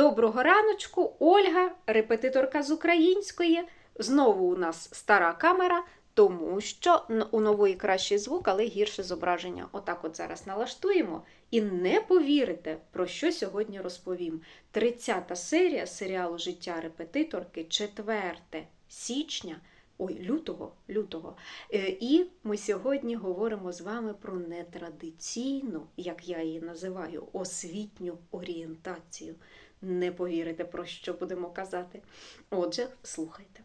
Доброго раночку, Ольга, репетиторка з української. Знову у нас стара камера, тому що у нової кращий звук, але гірше зображення. Отак от зараз налаштуємо. І не повірите, про що сьогодні розповім. 30 серія серіалу Життя репетиторки, 4 січня. Ой, лютого, лютого. Е, І ми сьогодні говоримо з вами про нетрадиційну, як я її називаю, освітню орієнтацію. Не повірите, про що будемо казати. Отже, слухайте.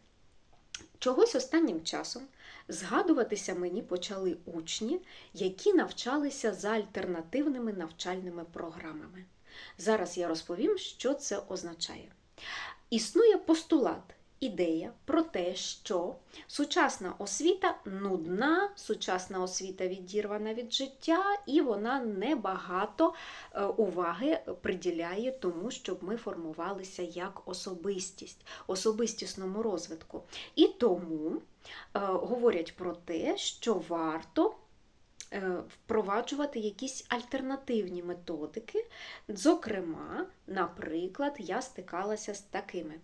Чогось останнім часом згадуватися мені почали учні, які навчалися за альтернативними навчальними програмами. Зараз я розповім, що це означає. Існує постулат, ідея про те, що сучасна освіта нудна, сучасна освіта відірвана від життя, і вона небагато е, уваги приділяє тому, щоб ми формувалися як особистість, особистісному розвитку. І тому е, говорять про те, що варто впроваджувати якісь альтернативні методики. Зокрема, наприклад, я стикалася з такими.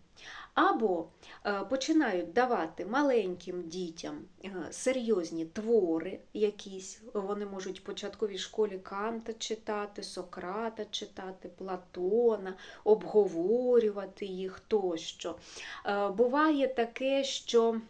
Або е, починають давати маленьким дітям е, серйозні твори якісь. Вони можуть в початковій школі Канта читати, Сократа читати, Платона, обговорювати їх тощо. Е, Буває таке, що е,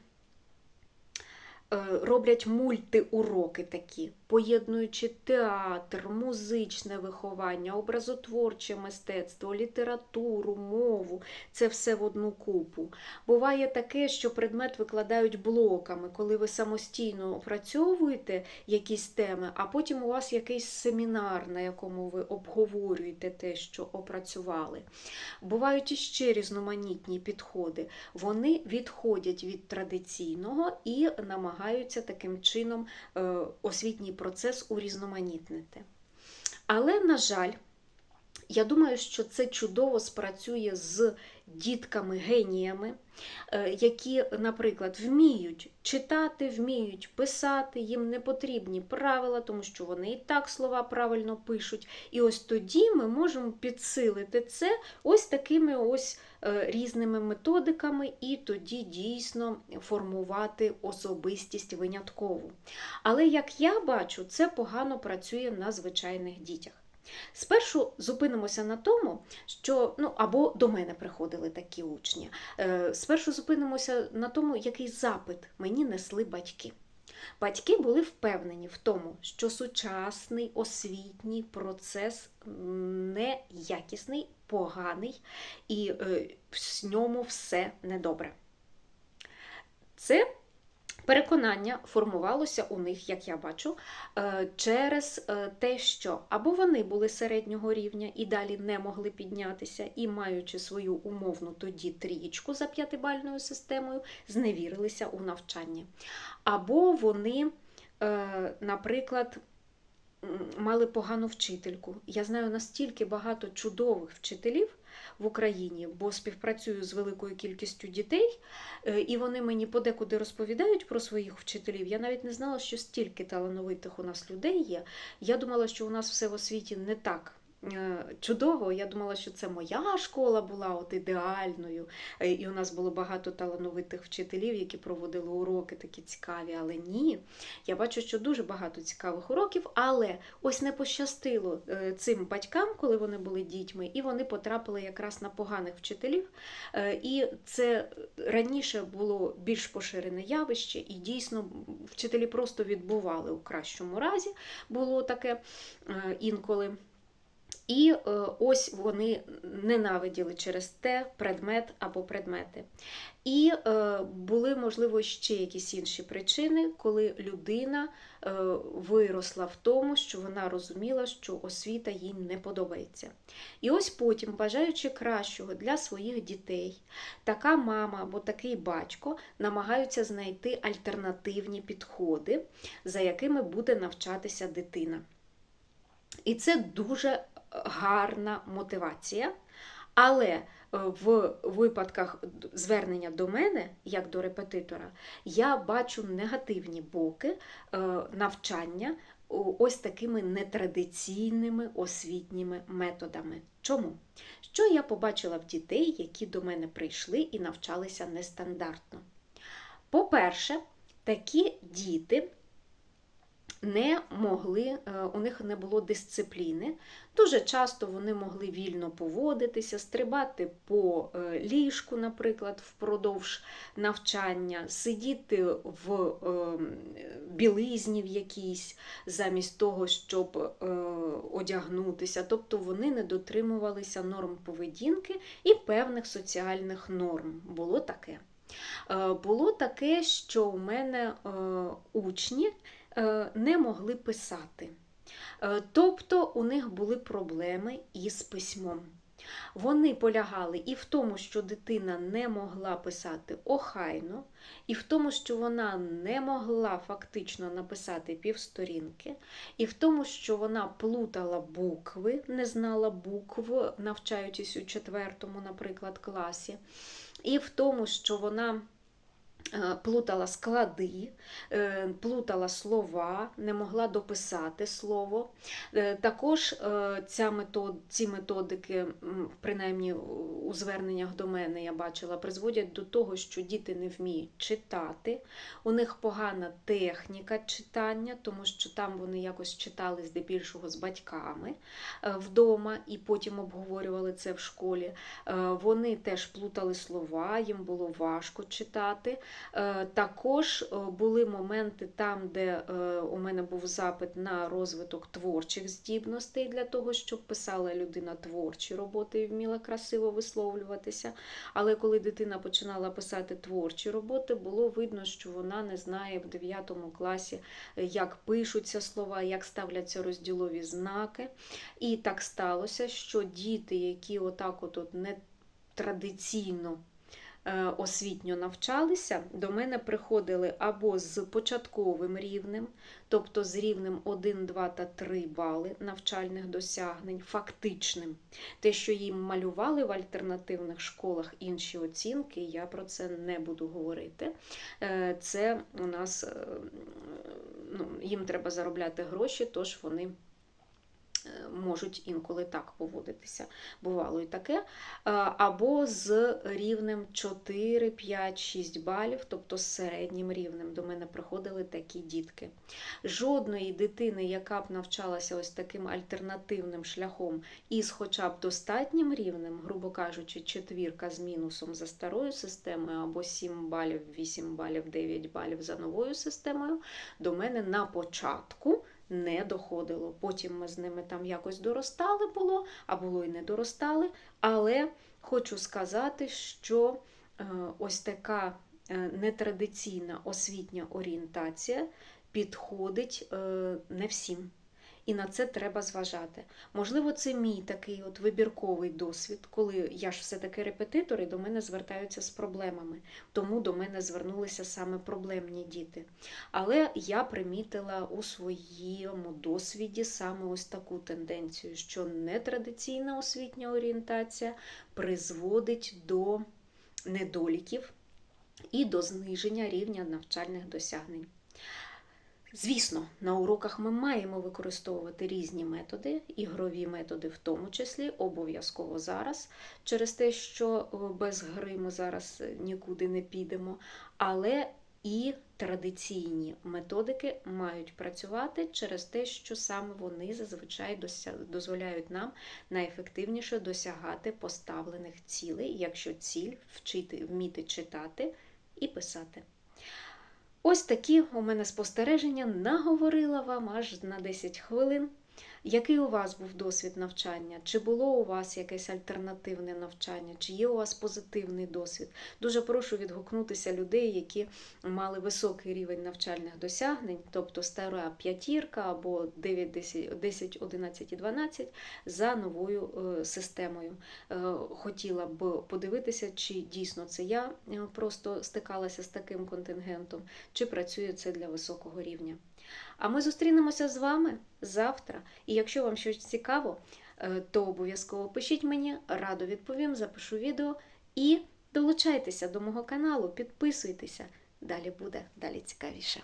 роблять мультиуроки такі, поєднуючи театр, музичне виховання, образотворче мистецтво, літературу, мову це все в одну купу. Буває таке, що предмет викладають блоками, коли ви самостійно опрацьовуєте якісь теми, а потім у вас якийсь семінар, на якому ви обговорюєте те, що опрацювали. Бувають іще різноманітні підходи. Вони відходять від традиційного і намагаються таким чином е, освітній процес урізноманітнити. Але, на жаль, я думаю, що це чудово спрацює з дітками-геніями, е, які, наприклад, вміють читати, вміють писати, їм не потрібні правила, тому що вони і так слова правильно пишуть. І ось тоді ми можемо підсилити це ось такими ось е, різними методиками, і тоді дійсно формувати особистість виняткову. Але як я бачу, це погано працює на звичайних дітях. Спершу зупинимося на тому, що ну або до мене приходили такі учні. Е, Спершу зупинимося на тому, який запит мені несли батьки. Батьки були впевнені в тому, що сучасний освітній процес неякісний, поганий і е, в ньому все недобре. Це переконання формувалося у них, як я бачу, е, через е, те, що або вони були середнього рівня і далі не могли піднятися, і, маючи свою умовну тоді трієчку за п'ятибальною системою, зневірилися у навчанні. Або вони, е, наприклад, мали погану вчительку. Я знаю настільки багато чудових вчителів в Україні, бо співпрацюю з великою кількістю дітей, е, і вони мені подекуди розповідають про своїх вчителів. Я навіть не знала, що стільки талановитих у нас людей є. Я думала, що у нас все в освіті не так. Е, Чудово, я думала, що це моя школа була от ідеальною, е, і у нас було багато талановитих вчителів, які проводили уроки такі цікаві. Але ні, я бачу, що дуже багато цікавих уроків, але ось не пощастило е, цим батькам, коли вони були дітьми, і вони потрапили якраз на поганих вчителів. І це раніше було більш поширене явище, і дійсно вчителі просто відбували у кращому разі, було таке інколи. І е, ось вони ненавиділи через те предмет або предмети. І е, були, можливо, ще якісь інші причини, коли людина е, виросла в тому, що вона розуміла, що освіта їй не подобається. І ось потім, бажаючи кращого для своїх дітей, така мама або такий батько намагаються знайти альтернативні підходи, за якими буде навчатися дитина. І це дуже гарна мотивація. Але е, в випадках звернення до мене, як до репетитора, я бачу негативні боки е, навчання ось такими нетрадиційними освітніми методами. Чому? Що я побачила в дітей, які до мене прийшли і навчалися нестандартно? По-перше, такі діти не могли, е, у них не було дисципліни. Дуже часто вони могли вільно поводитися, стрибати по е, ліжку, наприклад, впродовж навчання, сидіти в е, білизні в якійсь, замість того, щоб одягнутися. Тобто вони не дотримувалися норм поведінки і певних соціальних норм. Було таке. Було таке, що у мене учні не могли писати. Е, Тобто у них були проблеми із письмом. Вони полягали і в тому, що дитина не могла писати охайно, і в тому, що вона не могла фактично написати півсторінки, і в тому, що вона плутала букви, не знала букв, навчаючись у четвертому, наприклад, класі, і в тому, що вона е, плутала склади, е, плутала слова, не могла дописати слово. Е, Також е, ця метод, ці методики, принаймні у зверненнях до мене я бачила, призводять до того, що діти не вміють читати, у них погана техніка читання, тому що там вони якось читали здебільшого з батьками е, вдома і потім обговорювали це в школі. Е, Вони теж плутали слова, їм було важко читати. Е, Також е, були моменти там, де е, у мене був запит на розвиток творчих здібностей для того, щоб писала людина творчі роботи і вміла красиво висловлюватися. Але коли дитина починала писати творчі роботи, було видно, що вона не знає в 9 класі, як пишуться слова, як ставляться розділові знаки. І так сталося, що діти, які отак от, не традиційно освітньо навчалися, до мене приходили або з початковим рівнем, тобто з рівнем 1, 2 та 3 бали навчальних досягнень, фактичним. Те, що їм малювали в альтернативних школах інші оцінки, я про це не буду говорити. Е, Це у нас е, ну, їм треба заробляти гроші, тож вони е, можуть інколи так поводитися. Бувало і таке. Е, Або з рівнем 4, 5, 6 балів, тобто з середнім рівнем. До мене приходили такі дітки. Жодної дитини, яка б навчалася ось таким альтернативним шляхом із хоча б достатнім рівнем, грубо кажучи, четвірка з мінусом за старою системою, або 7 балів, 8 балів, 9 балів за новою системою, до мене на початку не доходило. Потім ми з ними там якось доростали було, а було і не доростали. Але хочу сказати, що е, ось така е, нетрадиційна освітня орієнтація підходить е, не всім. І на це треба зважати. Можливо, це мій такий от вибірковий досвід, коли я ж все-таки репетитор, і до мене звертаються з проблемами. Тому до мене звернулися саме проблемні діти. Але я примітила у своєму досвіді саме ось таку тенденцію, що нетрадиційна освітня орієнтація призводить до недоліків і до зниження рівня навчальних досягнень. Звісно, на уроках ми маємо використовувати різні методи, ігрові методи в тому числі, обов'язково зараз, через те, що е, без гри ми зараз е, нікуди не підемо. Але і традиційні методики мають працювати через те, що саме вони зазвичай дозволяють нам найефективніше досягати поставлених цілей, якщо ціль вчити, вміти читати і писати. Ось такі у мене спостереження наговорила вам аж на 10 хвилин. Який у вас був досвід навчання? Чи було у вас якесь альтернативне навчання? Чи є у вас позитивний досвід? Дуже прошу відгукнутися людей, які мали високий рівень навчальних досягнень, тобто стара п'ятірка або 9, 10, 10, 11 і 12 за новою е, системою. Е, Хотіла б подивитися, чи дійсно це я е, просто стикалася з таким контингентом, чи працює це для високого рівня. А ми зустрінемося з вами завтра. І якщо вам щось цікаво, е, то обов'язково пишіть мені, радо відповім, запишу відео і долучайтеся до мого каналу, підписуйтеся. Далі буде, далі цікавіше.